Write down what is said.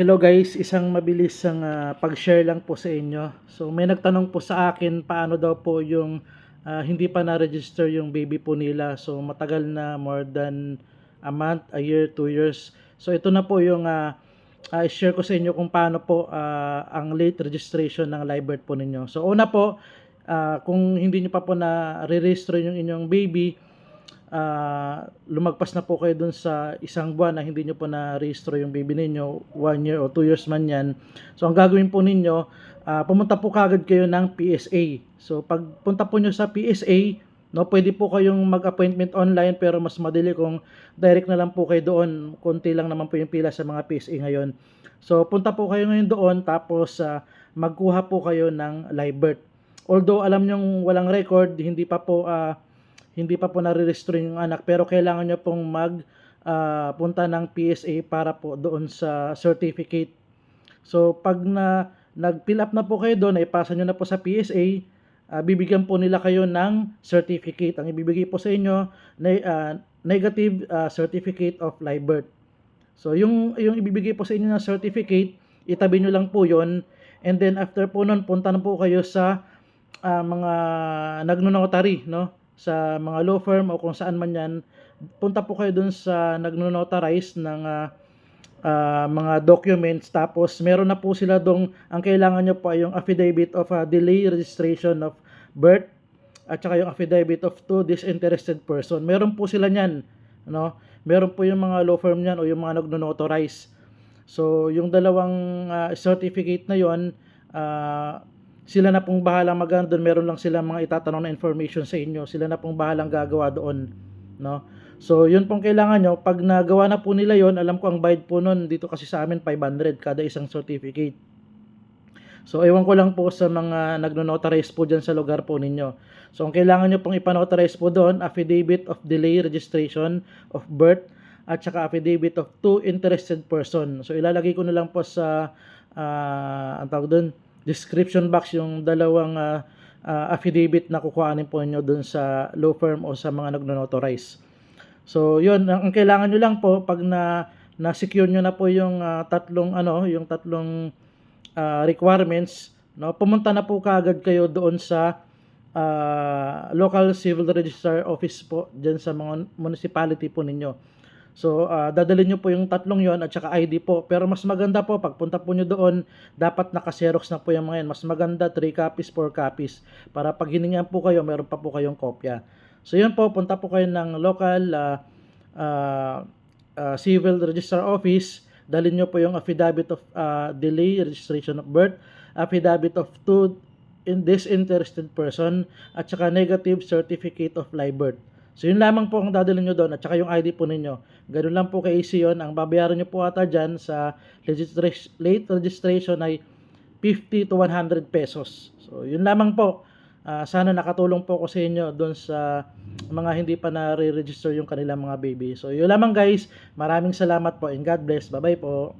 Hello guys, isang mabilis ang ah, pag-share lang po sa inyo. So may nagtanong po sa akin paano daw po yung ah, hindi pa na-register yung baby po nila. So matagal na more than a month, a year, two years. So ito na po yung ah, ah, share ko sa inyo kung paano po ah, ang late registration ng live birth po ninyo. So una po, ah, kung hindi nyo pa po na-register yung inyong baby, ah, lumagpas na po kayo dun sa isang buwan na hindi nyo po na-register yung baby ninyo, one year o two years man yan. So, ang gagawin po ninyo, ah, pumunta po kagad kayo ng PSA. So, pag punta po nyo sa PSA, no, pwede po kayong mag-appointment online pero mas madali kung direct na lang po kayo doon. Konti lang naman po yung pila sa mga PSA ngayon. So, punta po kayo ngayon doon tapos ah, magkuha po kayo ng live birth. Although alam nyo walang record, hindi pa po ah, hindi pa po nare-register yung anak pero kailangan nyo pong mag ah, punta ng PSA para po doon sa certificate. So pag na nag-fill up na po kayo doon, ipasa nyo na po sa PSA, ah, bibigyan po nila kayo ng certificate. Ang ibibigay po sa inyo, ne- ah, negative ah, certificate of live birth. So yung yung ibibigay po sa inyo na certificate, itabi nyo lang po 'yon. And then after po nun, punta na po kayo sa ah, mga nagno-notary, no? Sa mga law firm o kung saan man 'yan. Punta po kayo dun sa nagno-notarize ng ah, ah, mga documents tapos meron na po sila dong ang kailangan nyo po ay yung affidavit of ah, delay registration of birth at saka yung affidavit of two disinterested person. Meron po sila niyan, no? Meron po yung mga law firm niyan o yung mga nagno-notarize. So, yung dalawang ah, certificate na yon, ah, sila na pong bahalang magano doon. Meron lang sila mga itatanong na information sa inyo. Sila na pong bahalang gagawa doon, no? So, yun pong kailangan nyo. Pag nagawa na po nila yon, alam ko ang bayad po nun dito kasi sa amin 500 kada isang certificate. So, ewan ko lang po sa mga nagno-notarize po dyan sa lugar po ninyo. So, ang kailangan nyo pong ipanotarize po doon, affidavit of delay registration of birth at saka affidavit of two interested person. So, ilalagay ko na lang po sa, ah ang tawag doon, description box yung dalawang ah, ah, affidavit na kukuhanin po ninyo doon sa law firm o sa mga nagno-notarize. So, yun, ang ang kailangan nyo lang po pag na na-secure nyo na po yung ah, tatlong ano, yung tatlong ah, requirements, no? Pumunta na po kaagad kayo doon sa ah, local civil registrar office po diyan sa mga municipality po ninyo. So, ah, dadalhin nyo po yung tatlong yon at saka ID po. Pero mas maganda po, pagpunta po nyo doon, dapat nakaserox na po yung mga yan. Mas maganda, 3 copies, 4 copies. Para pag hiningan po kayo, meron pa po kayong kopya. So, yun po, punta po kayo ng local ah, ah, ah, civil registrar office. Dalhin nyo po yung affidavit of ah, delay registration of birth, affidavit of two in disinterested person, at saka negative certificate of live birth. So yun lamang po ang dadalhin nyo doon at saka yung ID po ninyo. Ganun lang po kay easy yun. Ang babayaran nyo po ata dyan sa registra- late registration ay 50 to 100 pesos. So yun lamang po. Ah, sana nakatulong po ko sa inyo doon sa mga hindi pa na-register yung kanilang mga baby. So yun lamang guys. Maraming salamat po and God bless. Bye bye po.